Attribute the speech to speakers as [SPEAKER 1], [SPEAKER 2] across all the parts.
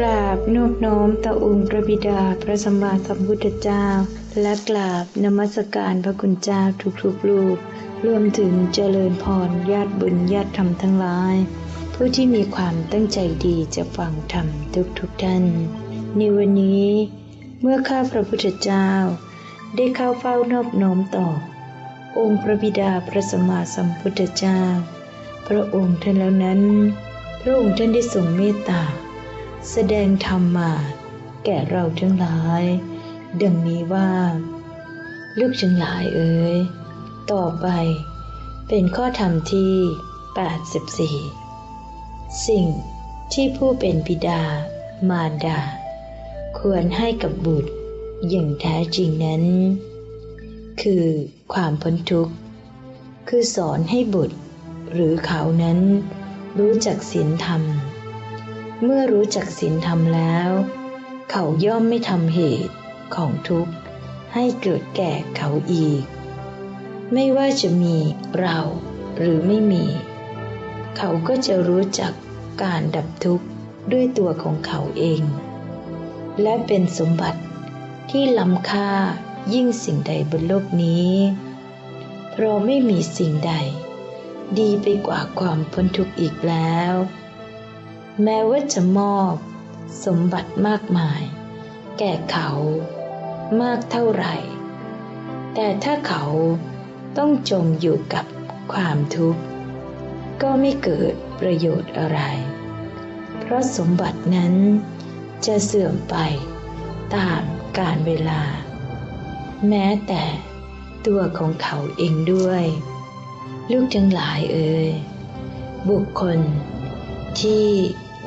[SPEAKER 1] กราบนอบน้อมต่อองค์พระบิดาพระสัมมาสัมพุทธเจ้า และกราบนมัสการพระคุณเจ้าทุกๆลูกรวมถึงเจริญพรญาติบุญญาติธรรมทั้งหลาย ผู้ที่มีความตั้งใจดีจะฟังธรรมทุกๆท่าน ในวันนี้เมื่อข้าพระพุทธเจ้า ได้เข้าเฝ้านอบน้อมต่อ องค์พระบิดาพระสัมมาสัมพุทธเจ้า พระองค์ท่านแล้วนั้น พระองค์ท่านได้ทรงเมตตา แสดงธรรมมาแก่เราทั้งหลาย ดังนี้ว่า ลูกทั้งหลายเอ๋ยต่อไป เป็นข้อธรรมที่ 84 สิ่งที่ผู้เป็นบิดามารดา ควรให้กับบุตรอย่างแท้จริงนั้น คือความพ้นทุกข์ คือสอนให้บุตรหรือเขานั้นรู้จักศีลธรรม เมื่อรู้จักศีลธรรมแล้ว เขาย่อมไม่ทำเหตุของทุกข์ให้เกิดแก่เขาอีก ไม่ว่าจะมีเราหรือไม่มี เขาก็จะรู้จักการดับทุกข์ด้วยตัวของเขาเอง และเป็นสมบัติที่ล้ำค่ายิ่งสิ่งใดบนโลกนี้เพราะไม่มีสิ่งใด ดีไปกว่าความพ้นทุกข์อีกแล้ว แม้ว่าจะมอบ สมบัติมากมาย แก่เขามากเท่าไหร่ แต่ถ้าเขาต้องจมอยู่กับความทุกข์ ก็ไม่เกิดประโยชน์อะไร เพราะสมบัตินั้นจะเสื่อมไปตามกาลเวลา แม้แต่ตัวของเขาเองด้วย ลูกทั้งหลายเอ่ยบุคคลที่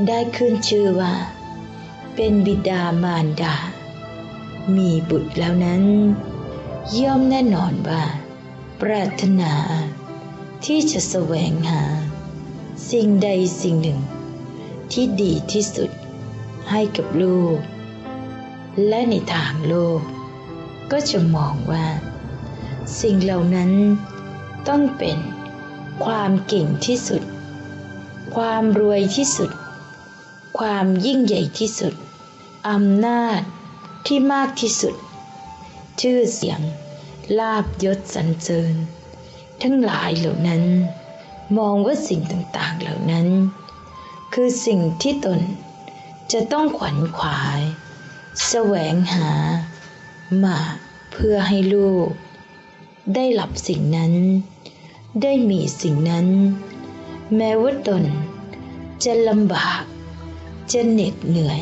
[SPEAKER 1] ได้ขึ้นชื่อว่า เป็นบิดามารดา มีบุตรแล้วนั้น ย่อมแน่นอนว่า ปรารถนา ที่จะแสวงหา สิ่งใดสิ่งหนึ่ง ที่ดีที่สุดให้กับลูก และในทางโลก ก็จะมองว่า สิ่งเหล่านั้นต้องเป็นความเก่งที่สุด ความรวยที่สุด ความยิ่งใหญ่ที่สุดอำนาจที่มากที่สุด ชื่อเสียง ลาบยศสรรเสริญ ทั้งหลายเหล่านั้น มองว่าสิ่งต่างๆเหล่านั้น คือสิ่งที่ตนจะต้องขวัญขวาย แสวงหา มาเพื่อให้ลูก ได้หลับสิ่งนั้น ได้มีสิ่งนั้น แม้ว่าตนจะลำบาก จะเหน็ดเหนื่อย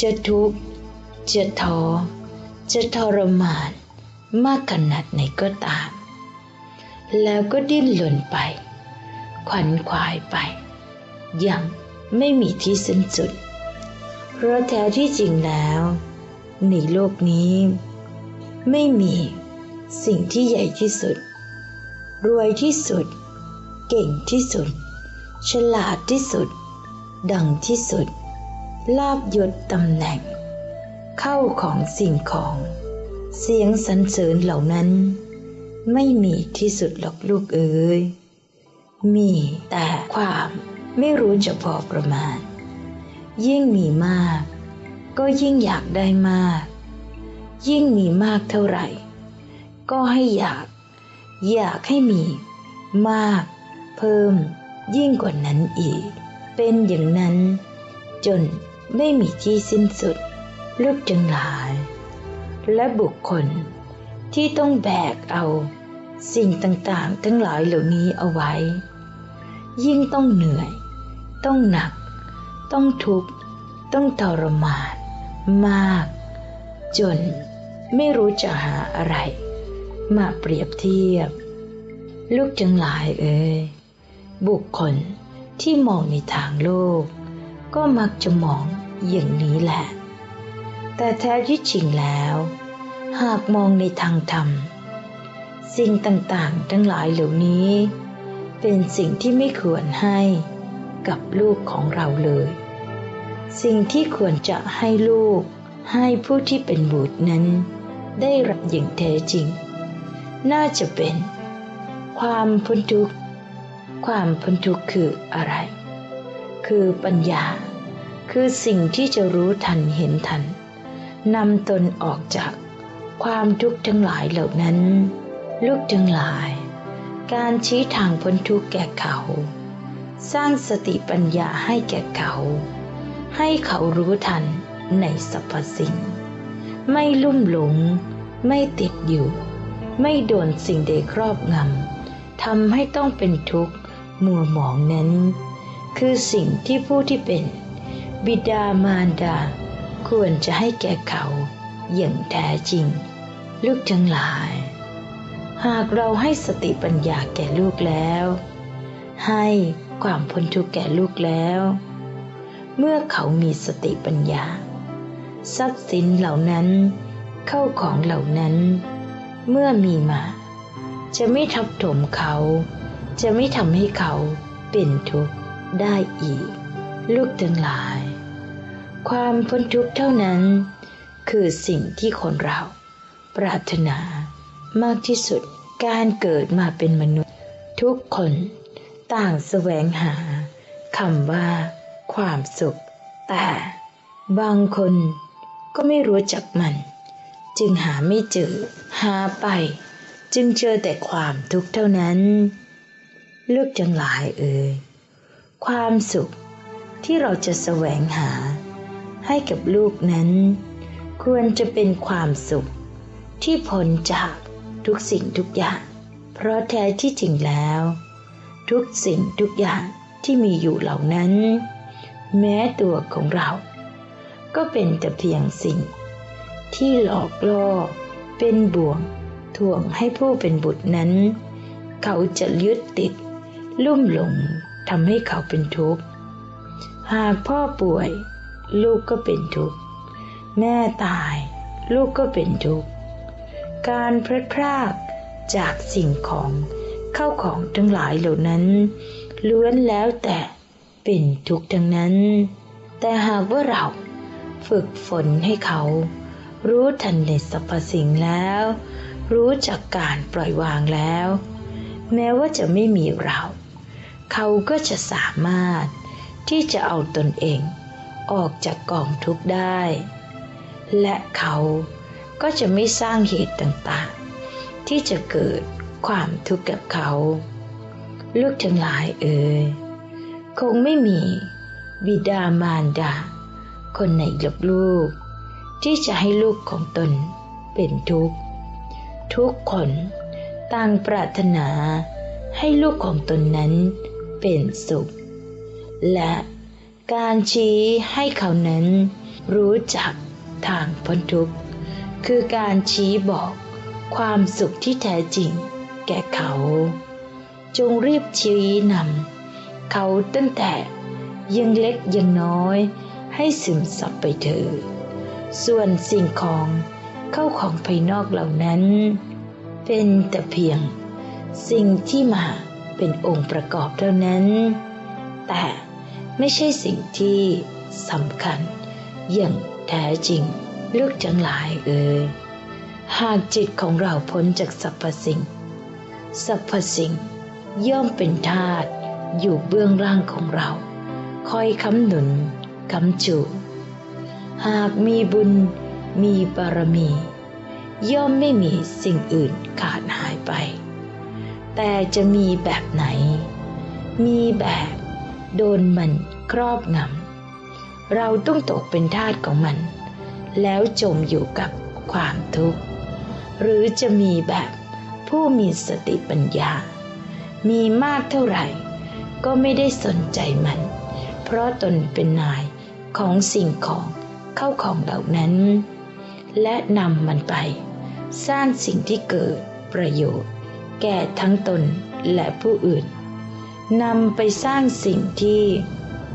[SPEAKER 1] จะทุกข์ จะท้อ จะทรมานมากขนาดไหนก็ตาม แล้วก็ดิ้นหล่นไป ขวัญขวายไป ยังไม่มีที่สิ้นสุด เพราะแท้ที่จริงแล้ว ในโลกนี้ ไม่มีสิ่งที่ใหญ่ที่สุด รวยที่สุด เก่งที่สุด ฉลาดที่สุด ดังที่สุด ลาบยศตำแหน่ง เข้าของสิ่งของ เสียงสรรเสริญเหล่านั้น ไม่มีที่สุดหรอกลูกเอ๋ยมีแต่ความไม่รู้จะพอประมาณ ยิ่งมีมาก ก็ยิ่งอยากได้มาก ยิ่งมีมากเท่าไหร่ ก็ให้อยาก อยากให้มีมาก เพิ่มยิ่งกว่านั้นอีก เป็นอย่างนั้นจนไม่มีที่สิ้นสุด ลูกจังหลาย และบุคคลที่ต้องแบกเอา สิ่งต่างๆ ทั้งหลายเหล่านี้เอาไว้ ยิ่งต้องเหนื่อย ต้องหนัก ต้องทุกข์ ต้องทรมานมาก จนไม่รู้จะหาอะไร มาเปรียบเทียบ ลูกจังหลายเอ่ยบุคคล ที่มองในทางโลก ก็มักจะมองอย่างนี้แหละ แต่แท้ที่จริงแล้ว หากมองในทางธรรม สิ่งต่างๆ ทั้งหลายเหล่านี้ เป็นสิ่งที่ไม่ควรให้กับลูกของเราเลย สิ่งที่ควรจะให้ลูกให้ผู้ที่เป็นบุตรนั้น ได้รับอย่างแท้จริง น่าจะเป็น ความพ้นทุกข์ ความพ้นทุกข์คืออะไร คือปัญญา คือสิ่งที่จะรู้ทันเห็นทันนำตนออกจากความทุกข์ทั้งหลายเหล่านั้น ลูกทั้งหลาย การชี้ทางพ้นทุกข์แก่เขา สร้างสติปัญญาให้แก่เขา ให้เขารู้ทันในสรรพสิ่ง ไม่ลุ่มหลง ไม่ติดอยู่ ไม่โดนสิ่งใดครอบงำทำให้ต้องเป็นทุกข์ มัวหมองนั้น คือสิ่งที่ผู้ที่เป็น บิดามารดา ควรจะให้แก่เขาอย่างแท้จริง ลูกทั้งหลาย หากเราให้สติปัญญาแก่ลูกแล้ว ให้ความพ้นทุกข์แก่ลูกแล้ว เมื่อเขามีสติปัญญา ทรัพย์สินเหล่านั้นเข้าของเหล่านั้น เมื่อมีมา จะไม่ทับถมเขา จะไม่ทำให้เขาเป็นทุกข์ได้อีก ลูกทั้งหลาย ความพ้นทุกข์เท่านั้น คือสิ่งที่คนเรา ปรารถนามากที่สุดการเกิดมาเป็นมนุษย์ ทุกคนต่างแสวงหาคำว่า ความสุข แต่บางคนก็ไม่รู้จักมัน จึงหาไม่เจอหาไป จึงเจอแต่ความทุกข์เท่านั้น ลูกจังหลายเอ่ยความสุขที่เราจะแสวงหา ให้กับลูกนั้น ควรจะเป็นความสุข ที่พ้นจากทุกสิ่งทุกอย่าง เพราะแท้ที่จริงแล้ว ทุกสิ่งทุกอย่างที่มีอยู่เหล่านั้น แม้ตัวของเรา ก็เป็นแต่เพียงสิ่ง ที่หลอกล่อเป็นบ่วงถ่วงให้ผู้เป็นบุตรนั้น เขาจะยึดติด ลุ่มหลงทำให้เขาเป็นทุกข์ หากพ่อป่วย ลูกก็เป็นทุกข์ แม่ตาย ลูกก็เป็นทุกข์ การพลัดพรากจากสิ่งของเข้าของทั้งหลายเหล่านั้น ล้วนแล้วแต่เป็นทุกข์ทั้งนั้น แต่หากว่าเราฝึกฝนให้เขา รู้ทันในสรรพสิ่งแล้ว รู้จักการปล่อยวางแล้ว แม้ว่าจะไม่มีเรา เขาก็จะสามารถที่จะเอาตนเองออกจากกองทุกข์ได้ และเขาก็จะไม่สร้างเหตุต่างๆ ที่จะเกิดความทุกข์กับเขา ลูกทั้งหลายเอ่ยคงไม่มีบิดามารดา คนไหนหลบลูก ที่จะให้ลูกของตนเป็นทุกข์ ทุกคนต่างปรารถนาให้ลูกของตนนั้น เป็นสุข และการชี้ให้เขานั้นรู้จักทางพ้นทุกข์ คือการชี้บอกความสุขที่แท้จริงแก่เขา จงรีบชี้นำเขาตั้งแต่ยังเล็กยังน้อยให้ซึมซับไปเถอส่วนสิ่งของเข้าของภายนอกเหล่านั้น เป็นแต่เพียงสิ่งที่มา เป็นองค์ประกอบเท่านั้น แต่ไม่ใช่สิ่งที่สำคัญอย่างแท้จริงลูกจังหลายเอ่ยหากจิตของเราพ้นจากสรรพสิ่งสรรพสิ่งย่อมเป็นทาตุอยู่เบื้องล่างของเรา คอยคำหนุนคำจูหากมีบุญมีบารมี ย่อมไม่มีสิ่งอื่นขาดหายไป แต่จะมีแบบไหน มีแบบโดนมันครอบงำ เราต้องตกเป็นทาสของมัน แล้วจมอยู่กับความทุกข์ หรือจะมีแบบผู้มีสติปัญญา มีมากเท่าไหร่ ก็ไม่ได้สนใจมัน เพราะตนเป็นนายของสิ่งของเข้าของเหล่านั้น และนำมันไป สร้างสิ่งที่เกิดประโยชน์ แก่ทั้งตนและผู้อื่นนำไปสร้างสิ่งที่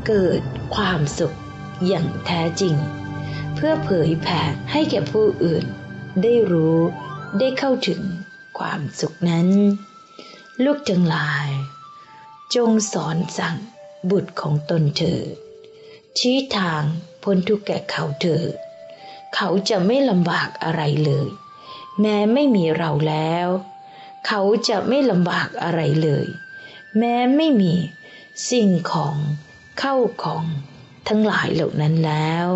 [SPEAKER 1] เกิดความสุขอย่างแท้จริง เพื่อเผยแผ่ให้แก่ผู้อื่น ได้รู้ได้เข้าถึงความสุขนั้น ลูกจังหลาย จงสอนสั่งบุตรของตนเถิดชี้ทางพ้นทุกข์แก่เขาเถิดเขาจะไม่ลำบากอะไรเลย แม้ไม่มีเราแล้ว เขาจะไม่ลำบากอะไรเลย แม้ไม่มีสิ่งของเข้าของทั้งหลายเหล่านั้นแล้ว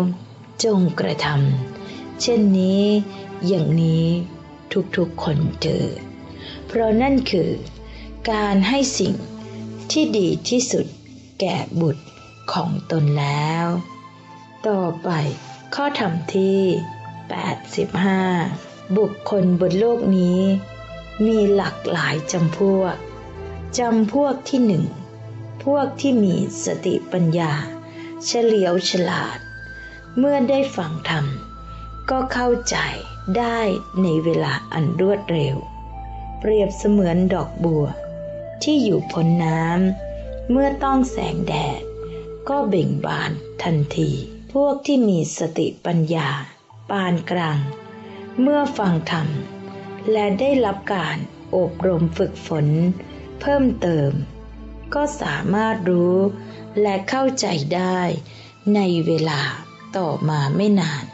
[SPEAKER 1] จงกระทำเช่นนี้ อย่างนี้ทุกๆคนเจอ เพราะนั่นคือการให้สิ่งที่ดีที่สุดแก่บุตรของตนแล้ว ต่อไปข้อธรรมที่ 85 บุคคลบนโลกนี้ มีหลากหลายจำพวก จำพวกที่หนึ่ง พวกที่มีสติปัญญา เฉลียวฉลาด เมื่อได้ฟังธรรม ก็เข้าใจได้ในเวลาอันรวดเร็ว เปรียบเสมือนดอกบัว ที่อยู่พ้นน้ำเมื่อต้องแสงแดด ก็เบ่งบานทันที พวกที่มีสติปัญญา ปานกลาง เมื่อฟังธรรม และได้รับการอบรมฝึกฝน เพิ่มเติม ก็สามารถรู้และเข้าใจได้ในเวลาต่อมาไม่นาน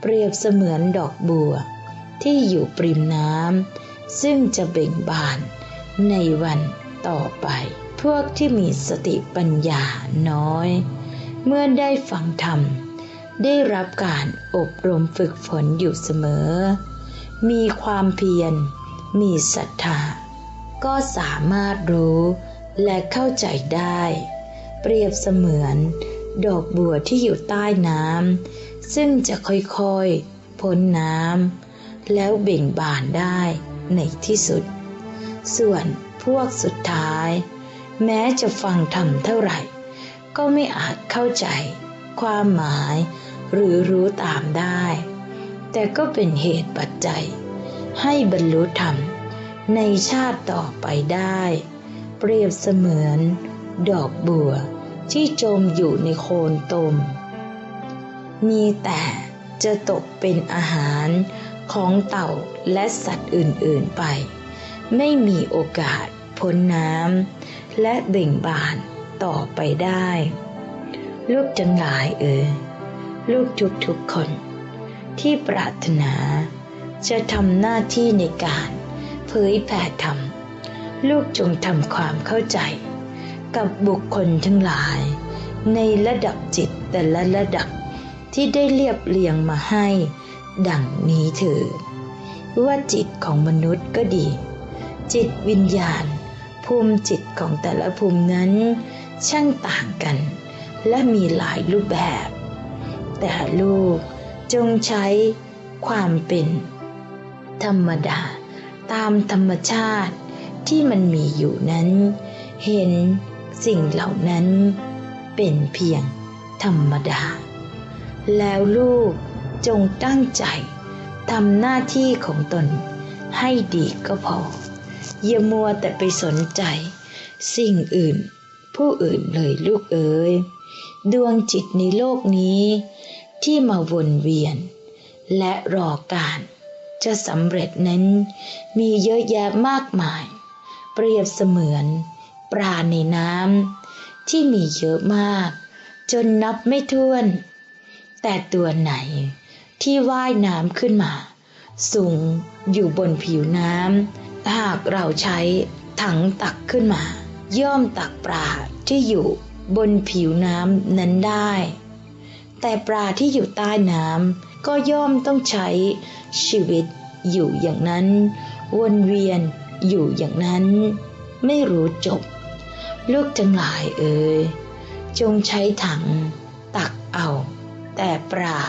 [SPEAKER 1] เปรียบเสมือนดอกบัว ที่อยู่ปริมน้ำซึ่งจะเบ่งบานในวันต่อไป พวกที่มีสติปัญญาน้อย เมื่อได้ฟังธรรม ได้รับการอบรมฝึกฝนอยู่เสมอ มีความเพียร มีศรัทธา ก็สามารถรู้และเข้าใจได้ เปรียบเสมือน ดอกบัวที่อยู่ใต้น้ำซึ่งจะค่อยๆพ้นน้ำแล้วเบ่งบานได้ในที่สุด ส่วนพวกสุดท้าย แม้จะฟังธรรมเท่าไหร่ ก็ไม่อาจเข้าใจ ความหมายหรือรู้ตามได้ แต่ก็เป็นเหตุปัจจัย ให้บรรลุธรรมในชาติต่อไปได้ เปรียบเสมือน ดอกบัวที่จมอยู่ในโคนตม มีแต่จะตกเป็นอาหารของเต่าและสัตว์อื่นๆไป ไม่มีโอกาสพ้นน้ำและเบ่งบานต่อไปได้ ลูกจังหลายเอ๋ยลูกทุกๆคน ที่ปรารถนา จะทำหน้าที่ในการเผยแผ่ธรรม ลูกจงทำความเข้าใจ กับบุคคลทั้งหลาย ในระดับจิตแต่ละระดับที่ได้เรียบเรียงมาให้ ดังนี้เถิดว่าจิตของมนุษย์ก็ดี จิตวิญญาณ ภูมิจิตของแต่ละภูมินั้น ช่างต่างกัน และมีหลายรูปแบบ แต่ลูก จงใช้ความเป็นธรรมดาตามธรรมชาติที่มันมีอยู่นั้น เห็นสิ่งเหล่านั้นเป็นเพียงธรรมดา แล้วลูกจงตั้งใจทำหน้าที่ของตนให้ดีก็พอ อย่ามัวแต่ไปสนใจ สิ่งอื่น ผู้อื่นเลยลูกเอ๋ยดวงจิตในโลกนี้ ที่มาวนเวียน และรอการจะสำเร็จนั้นมีเยอะแยะมากมาย เปรียบเสมือน ปลาในน้ำที่มีเยอะมาก จนนับไม่ถ้วน แต่ตัวไหนที่ว่ายน้ำขึ้นมา สูงอยู่บนผิวน้ำหากเราใช้ถังตักขึ้นมา ย่อมตักปลาที่อยู่บนผิวน้ำนั้นได้ แต่ปลาที่อยู่ใต้น้ำก็ย่อมต้องใช้ชีวิตอยู่อย่างนั้น วนเวียนอยู่อย่างนั้น ไม่รู้จบ ลูกจังหลายเอ่ยจงใช้ถัง ตักเอา แต่ปลา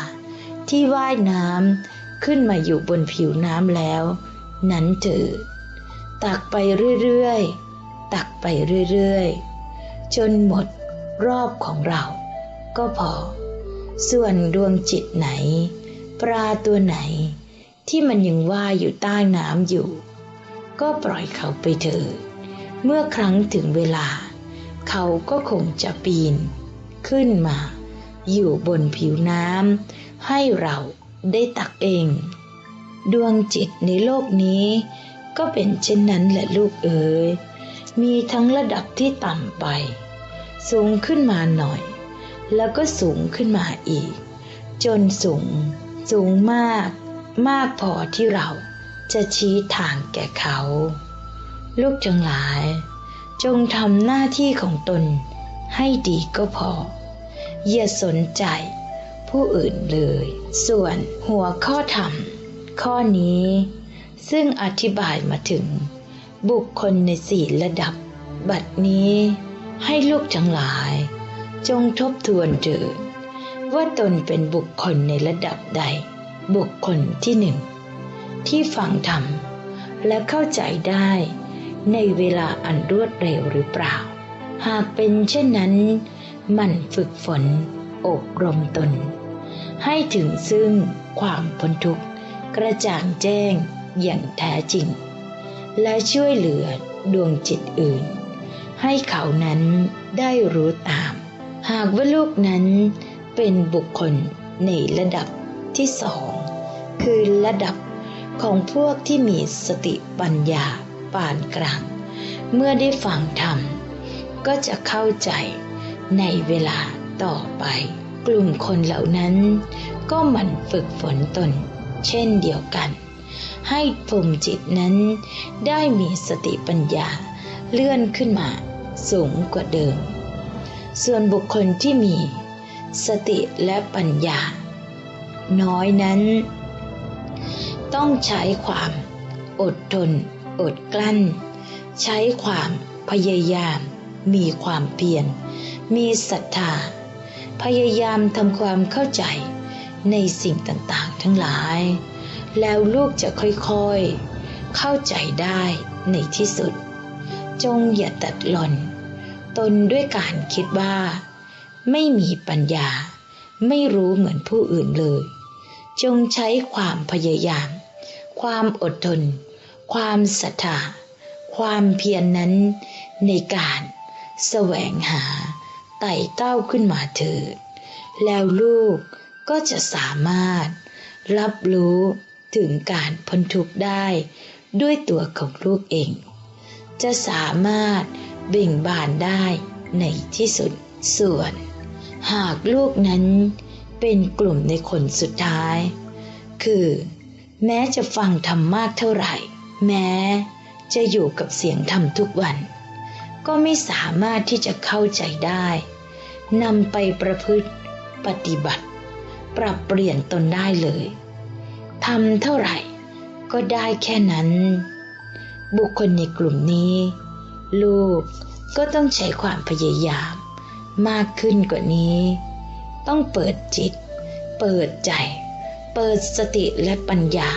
[SPEAKER 1] ที่ว่ายน้ำขึ้นมาอยู่บนผิวน้ำแล้ว นั้นเถิดตักไปเรื่อยๆ ตักไปเรื่อยๆ จนหมดรอบของเราก็พอ ส่วนดวงจิตไหน ปลาตัวไหน ที่มันยังว่ายอยู่ใต้น้ำอยู่ ก็ปล่อยเขาไปเถิดเมื่อครั้งถึงเวลา เขาก็คงจะปีน ขึ้นมา อยู่บนผิวน้ำให้เราได้ตักเอง ดวงจิตในโลกนี้ ก็เป็นเช่นนั้นแหละลูกเอ๋ยมีทั้งระดับที่ต่ำไป สูงขึ้นมาหน่อย แล้วก็สูงขึ้นมาอีก จนสูง สูงมาก มากพอที่เราจะชี้ทางแก่เขา ลูกจังหลาย จงทำหน้าที่ของตนให้ดีก็พอ อย่าสนใจผู้อื่นเลย ส่วนหัวข้อธรรม ข้อนี้ ซึ่งอธิบายมาถึง บุคคลในสี่ระดับ บัดนี้ให้ลูกทั้งหลาย จงทบทวนเถิดว่าตนเป็นบุคคลในระดับใด บุคคลที่หนึ่ง ที่ฟังธรรมและเข้าใจได้ในเวลาอันรวดเร็วหรือเปล่า หากเป็นเช่นนั้นมันฝึกฝนอบรมตน ให้ถึงซึ่งความพ้นทุกข์กระจ่างแจ้งอย่างแท้จริง และช่วยเหลือดวงจิตอื่น ให้เขานั้นได้รู้ตาม หากว่าลูกนั้นเป็นบุคคลในระดับที่สองคือระดับของพวกที่มีสติปัญญาปานกลาง เมื่อได้ฟังธรรม ก็จะเข้าใจในเวลาต่อไป กลุ่มคนเหล่านั้นก็หมั่นฝึกฝนตน เช่นเดียวกัน ให้ภูมิจิตนั้นได้มีสติปัญญาเลื่อนขึ้นมาสูงกว่าเดิม ส่วนบุคคลที่มี สติและปัญญา น้อยนั้น ต้องใช้ความอดทน อดกลั้น ใช้ความพยายาม มีความเพียร มีศรัทธา พยายามทำความเข้าใจในสิ่งต่างๆ ทั้งหลาย แล้วลูกจะค่อยๆ เข้าใจได้ในที่สุด จงอย่าตัดหล่อน ตนด้วยการคิดว่า ไม่มีปัญญา ไม่รู้เหมือนผู้อื่นเลย จงใช้ความพยายาม ความอดทน ความศรัทธาความเพียรนนั้นในการแสวงหาไต่เต้าขึ้นมาเถิด แล้วลูกก็จะสามารถรับรู้ถึงการพ้นทุกข์ได้ด้วยตัวของลูกเอง จะสามารถ เบ่งบานได้ในที่สุดส่วน หากลูกนั้นเป็นกลุ่มในคนสุดท้าย คือ แม้จะฟังธรรมมากเท่าไหร่ แม้จะอยู่กับเสียงธรรมทุกวัน ก็ไม่สามารถที่จะเข้าใจได้นำไปประพฤติปฏิบัติ ปรับเปลี่ยนตนได้เลยทำเท่าไหร่ก็ได้แค่นั้น บุคคลในกลุ่มนี้ ลูกก็ต้องใช้ความพยายาม มากขึ้นกว่านี้ ต้องเปิดจิต เปิดใจ เปิดสติและปัญญา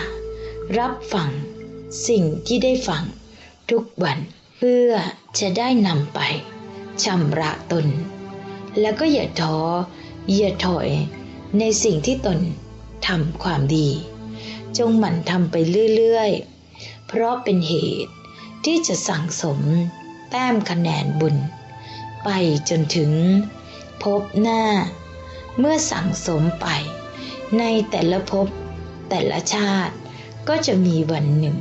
[SPEAKER 1] รับฟังสิ่งที่ได้ฟังทุกวันเพื่อจะได้นำไปชำระตน แล้วก็อย่าท้ออย่าถอยในสิ่งที่ตนทำความดี จงหมั่นทำไปเรื่อยๆ เพราะเป็นเหตุที่จะสั่งสม แต้มคะแนนบุญ ไปจนถึงพบหน้า เมื่อสั่งสมไป ในแต่ละภพแต่ละชาติก็จะมีวันหนึ่ง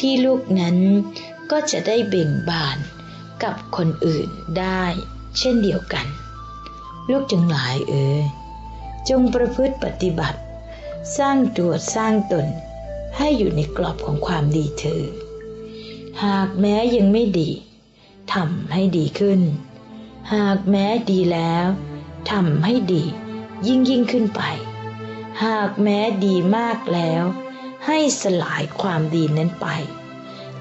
[SPEAKER 1] ที่ลูกนั้นก็จะได้เบ่งบานกับคนอื่นได้เช่นเดียวกัน ลูกจึงหลายเอ๋ยจงประพฤติปฏิบัติ สร้างตัวสร้างตน ให้อยู่ในกรอบของความดีเธอ หากแม้ยังไม่ดี ทำให้ดีขึ้น หากแม้ดีแล้วทำให้ดี ยิ่งยิ่งขึ้นไป หากแม้ดีมากแล้ว ให้สลายความดีนั้นไป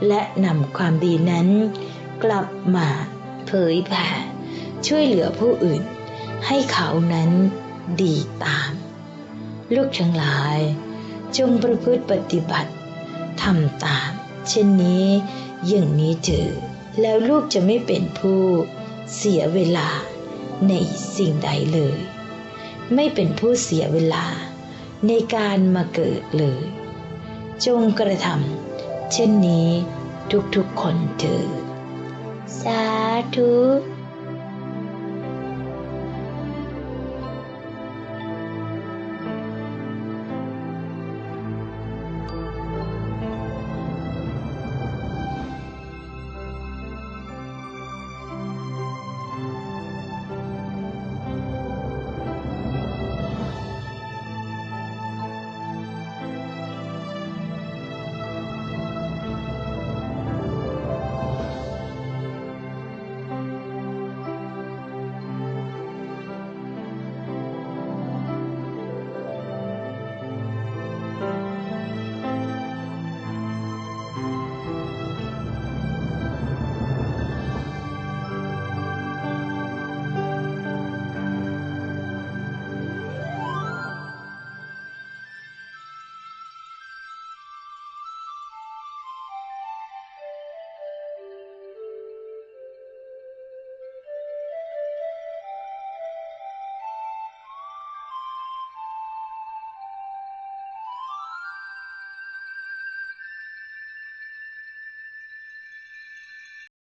[SPEAKER 1] และนำความดีนั้น กลับมาเผยแผ่ช่วยเหลือผู้อื่น ให้เขานั้นดีตาม ลูกทั้งหลาย จงประพฤติปฏิบัติทำตาม เช่นนี้อย่างนี้เถอ แล้วลูกจะไม่เป็นผู้เสียเวลาในสิ่งใดเลย ไม่เป็นผู้เสียเวลาในการมาเกิดเลย จงกระทำเช่นนี้ทุกๆคนเถิดสาธุ